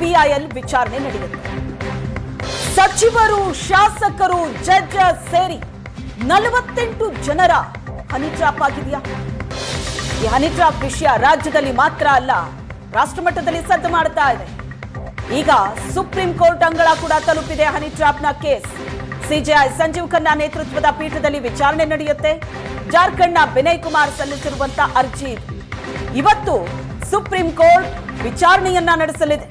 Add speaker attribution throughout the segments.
Speaker 1: PIL ವಿಚಾರಣೆ ನಡೆಯುತ್ತೆ ಸಚಿವರು, ಶಾಸಕರು, ಜಡ್ಜ ಸೇರಿ ನಲವತ್ತೆಂಟು ಜನರ ಹನಿ ಟ್ರಾಪ್ ಆಗಿದೆಯಾ? ಈ ಹನಿ ಟ್ರಾಪ್ ವಿಷಯ ರಾಜ್ಯದಲ್ಲಿ ಮಾತ್ರ ಅಲ್ಲ, ರಾಷ್ಟ್ರಮಟ್ಟದಲ್ಲಿ ಸದ್ದು ಮಾಡ್ತಾ ಇದೆ. ಈಗ ಸುಪ್ರೀಂ ಕೋರ್ಟ್ ಅಂಗಳ ಕೂಡ ತಲುಪಿದೆ ಹನಿ ಟ್ರಾಪ್ನ ಕೇಸ್. ಸಿಜೆಐ ಸಂಜೀವ್ ಖನ್ನಾ ನೇತೃತ್ವದ ಪೀಠದಲ್ಲಿ ವಿಚಾರಣೆ ನಡೆಯುತ್ತೆ. ಜಾರ್ಖಂಡ್ನ ವಿನಯ್ ಕುಮಾರ್ ಸಲ್ಲಿಸಿರುವಂತಹ ಅರ್ಜಿ ಇವತ್ತು ಸುಪ್ರೀಂ ಕೋರ್ಟ್ ವಿಚಾರಣೆಯನ್ನ ನಡೆಸಲಿದೆ.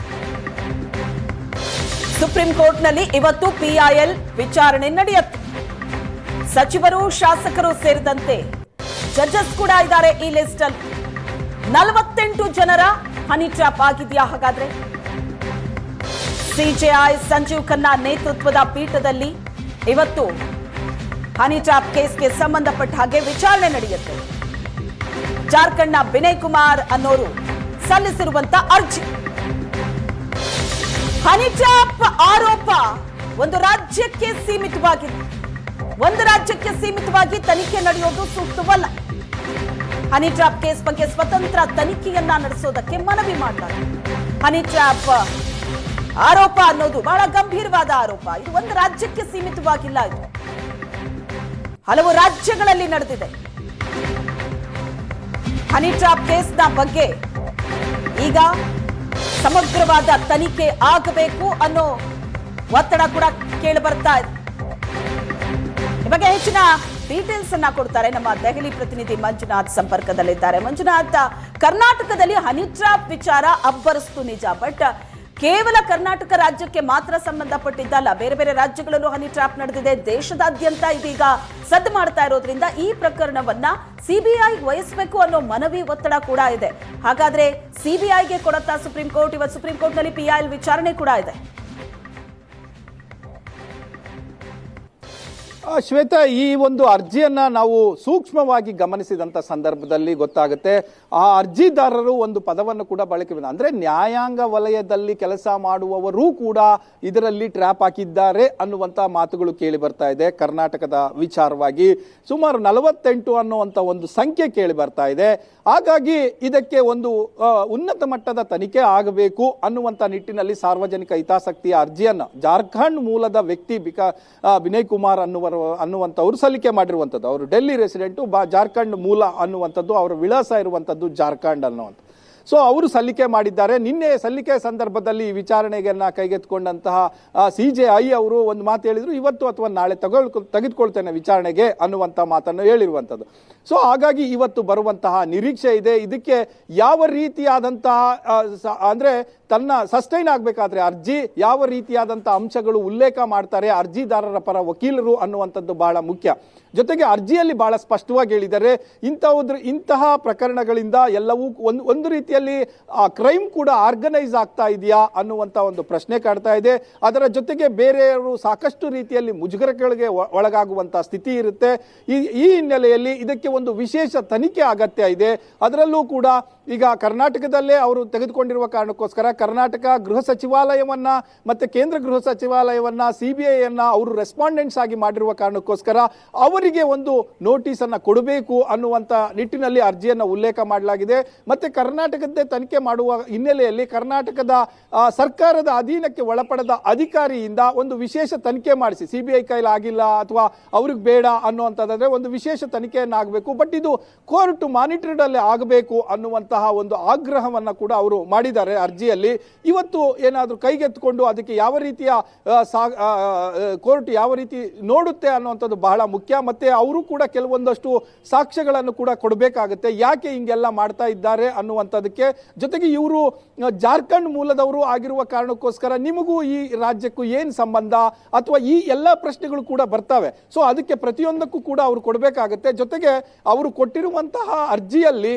Speaker 1: ಸುಪ್ರೀಂ ಕೋರ್ಟ್ನಲ್ಲಿ ಇವತ್ತು ಪಿಐಎಲ್ ವಿಚಾರಣೆ ನಡೆಯುತ್ತೆ. ಸಚಿವರು, ಶಾಸಕರು ಸೇರಿದಂತೆ ಜಡ್ಜಸ್ ಕೂಡ ಇದ್ದಾರೆ ಈ ಲಿಸ್ಟ್ ಅಲ್ಲಿ ನಲವತ್ತೆಂಟು ಜನರ ಹನಿ ಟ್ರಾಪ್ ಆಗಿದೆಯಾ ಹಾಗಾದ್ರೆ? ಸಿಜೆಐ ಸಂಜೀವ್ ಖನ್ನಾ ನೇತೃತ್ವದ ಪೀಠದಲ್ಲಿ ಇವತ್ತು ಹನಿ ಟ್ರಾಪ್ ಕೇಸ್ಗೆ ಸಂಬಂಧಪಟ್ಟ ಹಾಗೆ ವಿಚಾರಣೆ ನಡೆಯುತ್ತೆ. ಜಾರ್ಖಂಡ್ನ ವಿನಯ್ ಕುಮಾರ್ ಅನ್ನೋರು ಸಲ್ಲಿಸಿರುವಂತ ಅರ್ಜಿ. ಹನಿ ಟ್ರಾಪ್ ಆರೋಪ. ಒಂದು ರಾಜ್ಯಕ್ಕೆ ಸೀಮಿತವಾಗಿದೆ. ಒಂದು ರಾಜ್ಯಕ್ಕೆ ಸೀಮಿತವಾಗಿ ತನಿಖೆ ನಡೆಯೋದು ಸೂಕ್ತವಲ್ಲ. ಹನಿ ಟ್ರಾಪ್ ಕೇಸ್ ಬಗ್ಗೆ ಸ್ವತಂತ್ರ ತನಿಖೆಯನ್ನ ನಡೆಸೋದಕ್ಕೆ ಮನವಿ ಮಾಡಲಾಗಿದೆ ಹನಿ ಟ್ರಾಪ್ ಆರೋಪ ಅನ್ನೋದು ಬಹಳ ಗಂಭೀರವಾದ ಆರೋಪ. ಇದು ಒಂದು ರಾಜ್ಯಕ್ಕೆ ಸೀಮಿತವಾಗಿಲ್ಲ ಇದು. ಹಲವು ರಾಜ್ಯಗಳಲ್ಲಿ ನಡೆದಿದೆ. ಹನಿ ಟ್ರಾಪ್ ಕೇಸ್ನ ಬಗ್ಗೆ ಈಗ ಸಮಗ್ರವಾದ ತನಿಖೆ ಆಗಬೇಕು ಅನ್ನೋ ಒತ್ತಡ ಕೂಡ ಕೇಳಿ ಬರ್ತಾ ಇದೆ. ಬಗ್ಗೆ ಹೆಚ್ಚಿನ ಡೀಟೇಲ್ಸ್ ಅನ್ನ ಕೊಡ್ತಾರೆ ನಮ್ಮ ದೆಹಲಿ ಪ್ರತಿನಿಧಿ ಮಂಜುನಾಥ್ ಸಂಪರ್ಕದಲ್ಲಿದ್ದಾರೆ. ಮಂಜುನಾಥ್, ಕರ್ನಾಟಕದಲ್ಲಿ ಹನಿ ಟ್ರಾಪ್ ವಿಚಾರ ಅಬ್ಬರಿಸ್ತು ನಿಜ, ಬಟ್ ಕೇವಲ ಕರ್ನಾಟಕ ರಾಜ್ಯಕ್ಕೆ ಮಾತ್ರ ಸಂಬಂಧಪಟ್ಟಿದ್ದಲ್ಲ ಬೇರೆ ಬೇರೆ ರಾಜ್ಯಗಳಲ್ಲೂ ಹನಿ ಟ್ರಾಪ್ ನಡೆದಿದೆ. ದೇಶದಾದ್ಯಂತ ಇದೀಗ ಸದ್ದು ಮಾಡ್ತಾ ಇರೋದ್ರಿಂದ ಈ ಪ್ರಕರಣವನ್ನ ಸಿಬಿಐ ವಹಿಸಬೇಕು ಅನ್ನೋ ಮನವಿ ಒತ್ತಡ ಕೂಡ ಇದೆ. ಹಾಗಾದ್ರೆ ಸಿಬಿಐಗೆ ಕೊಡತ್ತಾ ಸುಪ್ರೀಂ ಕೋರ್ಟ್. ಇವತ್ತು ಸುಪ್ರೀಂ ಕೋರ್ಟ್ನಲ್ಲಿ ಪಿಐಎಲ್ ವಿಚಾರಣೆ ಕೂಡ ಇದೆ.
Speaker 2: ಶ್ವೇತಾ, ಈ ಒಂದು ಅರ್ಜಿಯನ್ನ ನಾವು ಸೂಕ್ಷ್ಮವಾಗಿ ಗಮನಿಸಿದಂತ ಸಂದರ್ಭದಲ್ಲಿ ಗೊತ್ತಾಗುತ್ತೆ ಆ ಅರ್ಜಿದಾರರು ಒಂದು ಪದವನ್ನು ಕೂಡ ಬಳಕೆ. ಅಂದ್ರೆ ನ್ಯಾಯಾಂಗ ವಲಯದಲ್ಲಿ ಕೆಲಸ ಮಾಡುವವರೂ ಕೂಡ ಇದರಲ್ಲಿ ಟ್ರ್ಯಾಪ್ ಹಾಕಿದ್ದಾರೆ ಅನ್ನುವಂತ ಮಾತುಗಳು ಕೇಳಿ ಬರ್ತಾ ಇದೆ ಕರ್ನಾಟಕದ ವಿಚಾರವಾಗಿ ಸುಮಾರು ನಲವತ್ತೆಂಟು ಅನ್ನುವಂತ ಒಂದು ಸಂಖ್ಯೆ ಕೇಳಿ ಬರ್ತಾ ಇದೆ ಹಾಗಾಗಿ ಇದಕ್ಕೆ ಒಂದು ಉನ್ನತ ಮಟ್ಟದ ತನಿಖೆ ಆಗಬೇಕು ಅನ್ನುವಂತ ನಿಟ್ಟಿನಲ್ಲಿ ಸಾರ್ವಜನಿಕ ಹಿತಾಸಕ್ತಿಯ ಅರ್ಜಿಯನ್ನು ಜಾರ್ಖಂಡ್ ಮೂಲದ ವ್ಯಕ್ತಿ ಬಿಕಾ ವಿನಯ್ ಕುಮಾರ್ ಅನ್ನುವರು ಅನ್ನುವಂಥವ್ರು ಸಲ್ಲಿಕೆ ಮಾಡಿರುವಂಥದ್ದು. ಅವರು ಡೆಲ್ಲಿ ರೆಸಿಡೆಂಟು, ಬಾ ಜಾರ್ಖಂಡ್ ಮೂಲ ಅನ್ನುವಂಥದ್ದು, ಅವರ ವಿಳಾಸ ಇರುವಂಥದ್ದು ಜಾರ್ಖಂಡ್ ಅನ್ನುವಂಥ ಸೊ, ಅವರು ಸಲ್ಲಿಕೆ ಮಾಡಿದ್ದಾರೆ. ನಿನ್ನೆ ಸಲ್ಲಿಕೆ ಸಂದರ್ಭದಲ್ಲಿ ಈ ವಿಚಾರಣೆಯನ್ನ ಕೈಗೆತ್ತಿಕೊಂಡಂತಹ ಸಿ ಜೆ ಐ ಅವರು ಒಂದು ಮಾತು ಹೇಳಿದರು. ಇವತ್ತು ಅಥವಾ ನಾಳೆ ತಗೊಳ್, ತೆಗೆದುಕೊಳ್ತೇನೆ ವಿಚಾರಣೆಗೆ ಅನ್ನುವಂಥ ಮಾತನ್ನು ಹೇಳಿರುವಂಥದ್ದು. ಸೊ ಹಾಗಾಗಿ ಇವತ್ತು ಬರುವಂತಹ ನಿರೀಕ್ಷೆ ಇದೆ. ಇದಕ್ಕೆ ಯಾವ ರೀತಿಯಾದಂತಹ ಆ, ಅಂದ್ರೆ ತನ್ನ ಸಸ್ಟೈನ್ ಆಗಬೇಕಾದ್ರೆ ಅರ್ಜಿ ಯಾವ ರೀತಿಯಾದಂಥ ಅಂಶಗಳು ಉಲ್ಲೇಖ ಮಾಡ್ತಾರೆ ಅರ್ಜಿದಾರರ ಪರ ವಕೀಲರು ಅನ್ನುವಂಥದ್ದು ಬಹಳ ಮುಖ್ಯ. ಜೊತೆಗೆ ಅರ್ಜಿಯಲ್ಲಿ ಬಹಳ ಸ್ಪಷ್ಟವಾಗಿ ಹೇಳಿದರೆ ಇಂಥವುದ್ರ ಇಂತಹ ಪ್ರಕರಣಗಳಿಂದ ಎಲ್ಲವೂ ಒಂದು ಒಂದು ರೀತಿಯಲ್ಲಿ ಕ್ರೈಮ್ ಕೂಡ ಆರ್ಗನೈಸ್ ಆಗ್ತಾ ಇದೆಯಾ ಅನ್ನುವಂಥ ಒಂದು ಪ್ರಶ್ನೆ ಕಾಡ್ತಾ ಇದೆ. ಅದರ ಜೊತೆಗೆ ಬೇರೆಯವರು ಸಾಕಷ್ಟು ರೀತಿಯಲ್ಲಿ ಮುಜುಗರಗಳಿಗೆ ಒಳಗಾಗುವಂಥ ಸ್ಥಿತಿ ಇರುತ್ತೆ. ಈ ಈ ಹಿನ್ನೆಲೆಯಲ್ಲಿ ಇದಕ್ಕೆ ಒಂದು ವಿಶೇಷ ತನಿಖೆ ಅಗತ್ಯ ಇದೆ. ಅದರಲ್ಲೂ ಕೂಡ ಈಗ ಕರ್ನಾಟಕದಲ್ಲೇ ಅವರು ತೆಗೆದುಕೊಂಡಿರುವ ಕಾರಣಕ್ಕೋಸ್ಕರ ಕರ್ನಾಟಕ ಗೃಹ ಸಚಿವಾಲಯವನ್ನ ಮತ್ತೆ ಕೇಂದ್ರ ಗೃಹ ಸಚಿವಾಲಯವನ್ನ ಸಿಬಿಐಯನ್ನ ಅವರು ರೆಸ್ಪಾಂಡೆಂಟ್ಸ್ ಆಗಿ ಮಾಡಿರುವ ಕಾರಣಕ್ಕೋಸ್ಕರ ಅವರಿಗೆ ಒಂದು ನೋಟಿಸ್ ಅನ್ನ ಕೊಡಬೇಕು ಅನ್ನುವಂತ ನಿಟ್ಟಿನಲ್ಲಿ ಅರ್ಜಿಯನ್ನ ಉಲ್ಲೇಖ ಮಾಡಲಾಗಿದೆ. ಮತ್ತೆ ಕರ್ನಾಟಕದ್ದೇ ತನಿಖೆ ಮಾಡುವ ಹಿನ್ನೆಲೆಯಲ್ಲಿ ಕರ್ನಾಟಕದ ಸರ್ಕಾರದ ಅಧೀನಕ್ಕೆ ಒಳಪಡದ ಅಧಿಕಾರಿಯಿಂದ ಒಂದು ವಿಶೇಷ ತನಿಖೆ ಮಾಡಿಸಿ ಸಿಬಿಐ ಕೈಲಿ ಆಗಿಲ್ಲ ಅಥವಾ ಅವ್ರಿಗೆ ಬೇಡ ಅನ್ನುವಂಥದ್ದಾದ್ರೆ ಒಂದು ವಿಶೇಷ ತನಿಖೆಯನ್ನ ಆಗಬೇಕು ಬಟ್ ಇದು ಕೋರ್ಟ್ ಮಾನಿಟರ್ಡ್ ಅಲ್ಲಿ ಆಗಬೇಕು ಅನ್ನುವಂತಹ ಒಂದು ಆಗ್ರಹವನ್ನ ಕೂಡ ಅವರು ಮಾಡಿದ್ದಾರೆ ಅರ್ಜಿಯಲ್ಲಿ. ಇವತ್ತು ಏನಾದರೂ ಕೈಗೆತ್ತಿಕೊಂಡು ಅದಕ್ಕೆ ಯಾವ ರೀತಿಯ ಕೋರ್ಟ್ ಯಾವ ರೀತಿ ನೋಡುತ್ತೆ ಅನ್ನುವಂಥದ್ದು ಬಹಳ ಮುಖ್ಯ. ಮತ್ತೆ ಅವರು ಕೂಡ ಕೆಲವೊಂದಷ್ಟು ಸಾಕ್ಷ್ಯಗಳನ್ನು ಕೂಡ ಕೊಡಬೇಕಾಗುತ್ತೆ. ಯಾಕೆ ಹಿಂಗೆಲ್ಲ ಮಾಡ್ತಾ ಇದ್ದಾರೆ ಅನ್ನುವಂಥದ್ದಕ್ಕೆ ಜೊತೆಗೆ ಇವರು ಜಾರ್ಖಂಡ್ ಮೂಲದವರು ಆಗಿರುವ ಕಾರಣಕ್ಕೋಸ್ಕರ ನಿಮಗೂ ಈ ರಾಜ್ಯಕ್ಕೂ ಏನು ಸಂಬಂಧ ಅಥವಾ ಈ ಎಲ್ಲ ಪ್ರಶ್ನೆಗಳು ಕೂಡ ಬರ್ತವೆ. ಸೊ ಅದಕ್ಕೆ ಪ್ರತಿಯೊಂದಕ್ಕೂ ಕೂಡ ಅವರು ಕೊಡಬೇಕಾಗುತ್ತೆ. ಜೊತೆಗೆ ಅವರು ಕೊಟ್ಟಿರುವಂತಹ ಅರ್ಜಿಯಲ್ಲಿ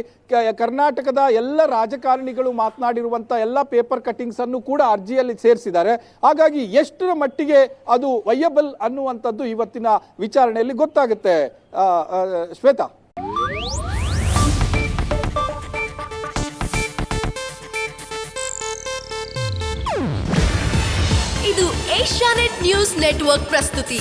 Speaker 2: ಕರ್ನಾಟಕದ ಎಲ್ಲ ರಾಜಕಾರಣಿಗಳು ಮಾತನಾಡಿರುವಂತಹ ಎಲ್ಲ ಪೇಪರ್ ಕಟ್ಟಿಂಗ್ಸ್ ಅನ್ನು ಕೂಡ ಅರ್ಜಿಯಲ್ಲಿ ಸೇರಿಸಿದ್ದಾರೆ. ಹಾಗಾಗಿ ಎಷ್ಟರ ಮಟ್ಟಿಗೆ ಅದು ವಯ್ಯಬಲ್ ಅನ್ನುವಂಥದ್ದು ಇವತ್ತಿನ ವಿಚಾರಣೆಯಲ್ಲಿ ಗೊತ್ತಾಗುತ್ತೆ. ಶ್ವೇತಾ.
Speaker 3: ಇದು ಏಷ್ಯಾನೆಟ್ ನ್ಯೂಸ್ ನೆಟ್ವರ್ಕ್ ಪ್ರಸ್ತುತಿ.